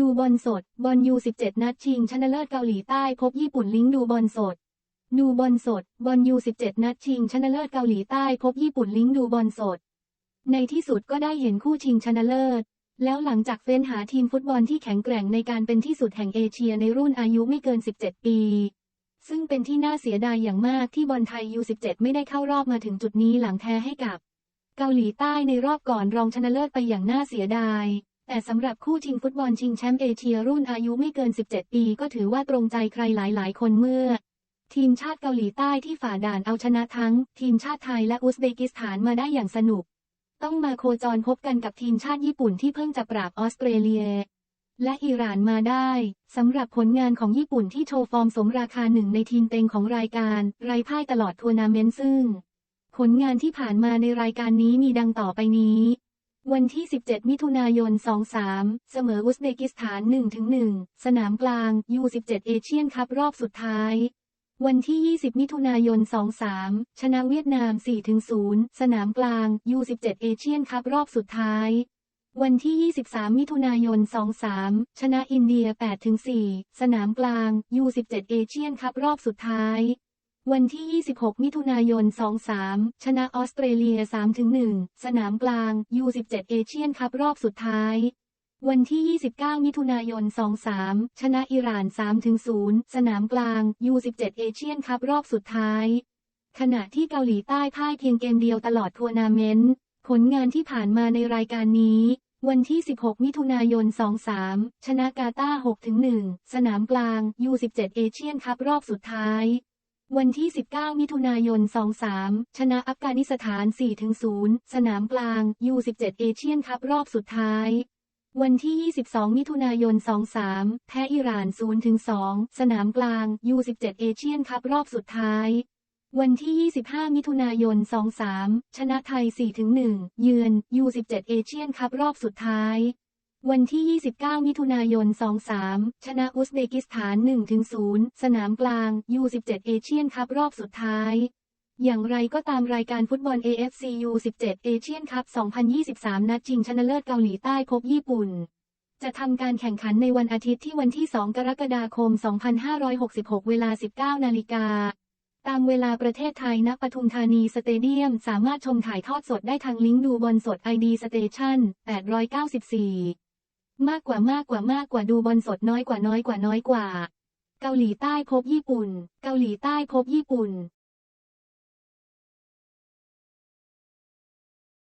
ดูบอลสด บอลยู17 นัดชิงชนะเลิศเกาหลีใต้พบญี่ปุ่นลิงก์ดูบอลสด ดูบอลสด บอลยู17 นัดชิงชนะเลิศเกาหลีใต้พบญี่ปุ่นลิงก์ดูบอลสด ในที่สุดก็ได้เห็นคู่ชิงชนะเลิศ แล้วหลังจากเฟ้นหาทีมฟุตบอลที่แข็งแกร่งในการเป็นที่สุดแห่งเอเชียในรุ่นอายุไม่เกิน 17 ปี ซึ่งเป็นที่น่าเสียดายอย่างมากที่บอลไทย U17 ไม่ได้เข้ารอบมาถึงจุดนี้หลังแพ้ให้กับ เกาหลีใต้ในรอบก่อนรองชนะเลิศไปอย่างน่าเสียดาย แต่สำหรับคู่ชิงฟุตบอลชิงแชมป์เอเชียรุ่นอายุไม่เกิน 17 ปีก็ถือว่าตรงใจใครหลาย ๆ คนเมื่อ ทีมชาติเกาหลีใต้ที่ฝ่าด่านเอาชนะทั้ง ทีมชาติไทยและอุซเบกิสถานมาได้อย่างสนุก ต้องมาโคจรพบกันกับทีมชาติญี่ปุ่นที่เพิ่งจะปราบออสเตรเลีย และอิหร่านมาได้สำหรับผลงานของญี่ปุ่นที่โชว์ฟอร์มสมราคาหนึ่งในทีมเต็งของรายการไร้พ่ายตลอดทัวร์นาเมนต์ซึ่ง ผลงานที่ผ่านมาในรายการนี้มีดังต่อไปนี้ วันที่ 17 มิถุนายน 23 เสมออุซเบกิสถาน 1-1 สนามกลาง U17 เอเชียนคัพรอบสุดท้าย วันที่ 20 มิถุนายน 23 ชนะเวียดนาม 4-0 สนามกลาง U17 เอเชียนคัพรอบสุดท้าย วันที่ 23 มิถุนายน 23 ชนะอินเดีย 8-4 สนามกลาง U17 เอเชียนคัพรอบสุดท้าย วันที่ 26 มิถุนายน 23 ชนะออสเตรเลีย 3-1 สนามกลาง U17 เอเชียนคัพรอบสุดท้าย วันที่ 29 มิถุนายน 23 ชนะอิหร่าน 3-0 สนามกลาง U17 เอเชียนคัพรอบสุดท้าย ขณะที่เกาหลีใต้พ่ายเพียงเกมเดียวตลอดทัวร์นาเมนต์ ผลงานที่ผ่านมาในรายการนี้วันที่ 16 มิถุนายน 23 ชนะกาตาร์ 6-1 สนามกลาง U17 เอเชียนคัพรอบสุดท้าย วันที่ 19 มิถุนายน 23 ชนะอัฟกานิสถาน 4-0 สนามกลาง U17 เอเชียนคัพรอบสุดท้าย วันที่ 22 มิถุนายน 23 แพ้อิหร่าน 0-2 สนามกลาง U17 เอเชียนคัพรอบสุดท้าย วันที่ 25 มิถุนายน 23 ชนะไทย 4-1 เยือน U17 เอเชียนคัพรอบสุดท้าย วันที่ 29 มิถุนายน 23 ชนะอุซเบกิสถาน 1-0 สนามกลาง U17 เอเชียนคัพรอบสุดท้าย อย่างไรก็ตามรายการฟุตบอล AFC U17 เอเชียนคัพ 2023 นัดชิงชนะเลิศเกาหลีใต้พบญี่ปุ่น จะทำการแข่งขันในวันอาทิตย์ที่วันที่ 2 กรกฎาคม 2566 เวลา 19 นาฬิกา ตามเวลาประเทศไทยณปทุมธานีสเตเดียม สามารถชมถ่ายทอดสดได้ทางลิงก์ดูบอลสด ID Station 894 มากกว่ามากกว่ามากกว่าดูบอลสดน้อยกว่าน้อยกว่าน้อยกว่า เกาหลีใต้พบญี่ปุ่น เกาหลีใต้พบญี่ปุ่น